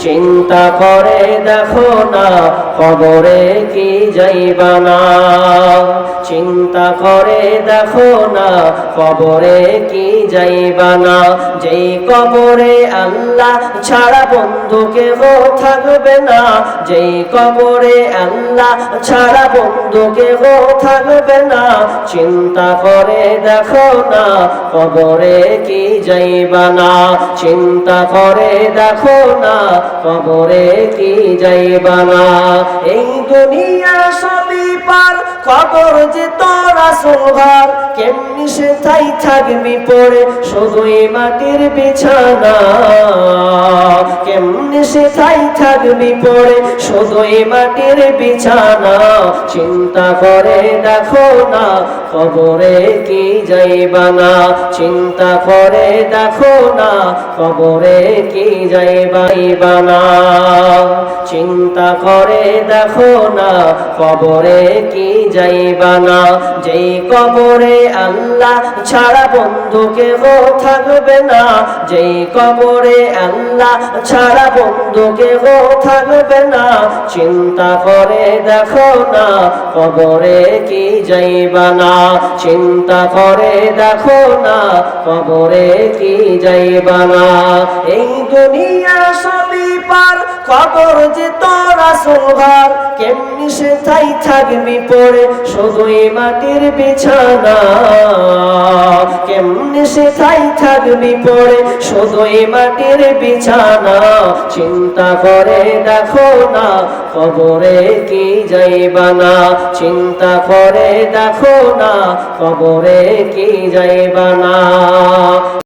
চিন্তা করে দেখো না কবরে কি যাইবা না? চিন্তা করে দেখো না, কবরে কি যাইবা না? যেই কবরে আল্লাহ ছাড়া বন্ধু কেহ থাকবে না, যেই কবরে আল্লাহ ছাড়া বন্ধু কেহ থাকবে না। চিন্তা করে দেখো না, কবরে কি যাইবা না? চিন্তা করে দেখো না, কবরে কি যাইবা না? এই দুনিয়া সবই পার, খবর যে তোরা সোহার কেমনি সে তাই থাকবি পড়ে শুধুই মাটির বিছানা? কেমনি সে তাই থাকবি পড়ে শুধুই মাটির বিছানা। চিন্তা করে দেখো না, কবরে কি যাইবা না। চিন্তা করে দেখো না, কবরে কি যাইবা না। চিন্তা করে দেখো না, কবরে কি যাইবা না। যেই কবরে আল্লাহ ছাড়া বন্ধু কেহ থাকবে না। যেই কবরে আল্লাহ ছাড়া বন্ধু কেহ থাকবে না, চিন্তা করে দেখো না, কবরে কি যাইবা না? চিন্তা করে দেখো না, কবরে কি যাইবা না? এই দুনিয়া সবই পার কবর যে তোরা সোহার কেমনি সে তাই থাকবি পড়ে, শুধুই মাটির বিছানা। কেমনি সে তাই থাকবি পড়ে শুধুই মাটির বিছানা, চিন্তা করে দেখো না, কবরে কি যাইবা না। চিন্তা করে দেখো না, কবরে কি যাইবা না।